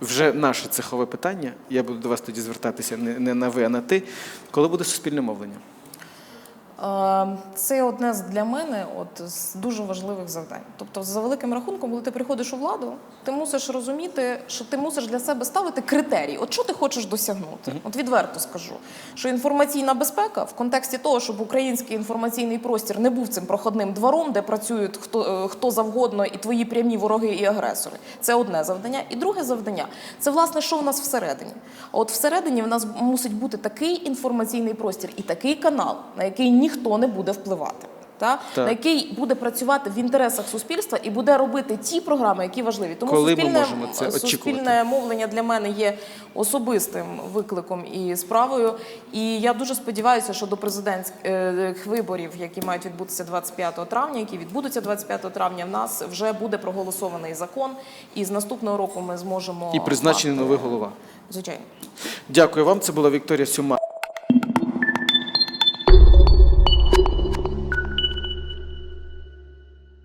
вже наше цехове питання. Я буду до вас тоді звертатися не, на ви, а на ти. Коли буде суспільне мовлення? Е, Це одне з для мене от з дуже важливих завдань. Тобто, за великим рахунком, коли ти приходиш у владу, ти мусиш розуміти, що ти мусиш для себе ставити критерії. От що ти хочеш досягнути? От відверто скажу, що інформаційна безпека в контексті того, щоб український інформаційний простір не був цим проходним двором, де працюють хто, е, хто завгодно, і твої прямі вороги і агресори. Це одне завдання. І друге завдання це власне, що в нас всередині. А от всередині в нас мусить бути такий інформаційний простір і такий канал, на який ніхто не буде впливати. Та Так. на який буде працювати в інтересах суспільства і буде робити ті програми, які важливі. Тому Коли суспільне, це суспільне мовлення для мене є особистим викликом і справою. І я дуже сподіваюся, що до президентських виборів, які мають відбутися 25 травня, які відбудуться 25 травня, в нас вже буде проголосований закон, і з наступного року ми зможемо І призначений мати- новий голова. Звичайно. Дякую вам. Це була Вікторія Сюма.